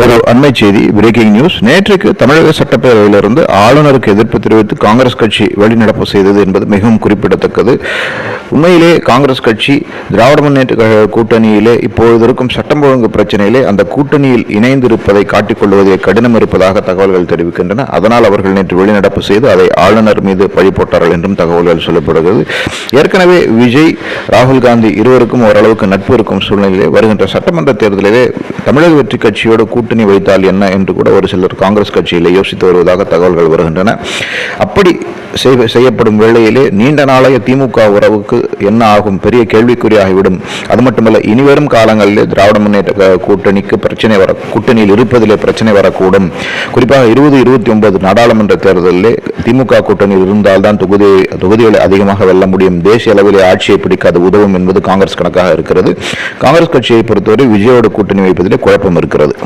ஒரு அண்மை செய்தி பிரேக்கிங் நியூஸ் நேற்றுக்கு தமிழக சட்டப்பேரவையிலிருந்து ஆளுநருக்கு எதிர்ப்பு தெரிவித்து காங்கிரஸ் கட்சி வெளிநடப்பு செய்தது என்பது மிகவும் குறிப்பிடத்தக்கது. உண்மையிலே காங்கிரஸ் கட்சி திராவிட முன்னேற்ற கழக கூட்டணியிலே இப்பொழுது இருக்கும் சட்டம் ஒழுங்கு பிரச்சனையிலே அந்த கூட்டணியில் இணைந்திருப்பதை காட்டிக்கொள்வதிலே கடினம் இருப்பதாக தகவல்கள் தெரிவிக்கின்றன. அதனால் அவர்கள் நேற்று வெளிநடப்பு செய்து அதை ஆளுநர் மீது பழி போட்டார்கள் என்றும் தகவல்கள் சொல்லப்படுகிறது. ஏற்கனவே விஜய் ராகுல் காந்தி இருவருக்கும் ஓரளவுக்கு நட்பு இருக்கும் சூழ்நிலையிலே வருகின்ற சட்டமன்ற தேர்தலிலே தமிழக வெற்றி கட்சியோடு கூட்டணி கூட்டணி வைத்தால் என்ன என்று கூட ஒரு சிலர் காங்கிரஸ் கட்சியில் யோசித்து வருவதாக தகவல்கள் வருகின்றன. அப்படி செய்வ- செய்யப்படும் வேளையிலே நீண்ட நாளைய திமுக உறவுக்கு என்ன ஆகும்? பெரிய கேள்விக்குறியாகிவிடும். அது மட்டுமல்ல இனிவரும் காலங்களிலே திராவிட முன்னேற்ற கூட்டணிக்கு பிரச்சனை வர கூட்டணியில் இருப்பதிலே பிரச்சனை வரக்கூடும். குறிப்பாக இருபது இருபத்தி ஒன்பது நாடாளுமன்ற தேர்தலிலே திமுக கூட்டணியில் இருந்தால்தான் தொகுதி தொகுதிகளை அதிகமாக வெல்ல முடியும். தேசிய அளவிலே ஆட்சியை பிடிக்க அது உதவும் என்பது காங்கிரஸ் கணக்காக இருக்கிறது. காங்கிரஸ் கட்சியை பொறுத்தவரை விஜயோட கூட்டணி வைப்பதிலே குழப்பம் இருக்கிறது.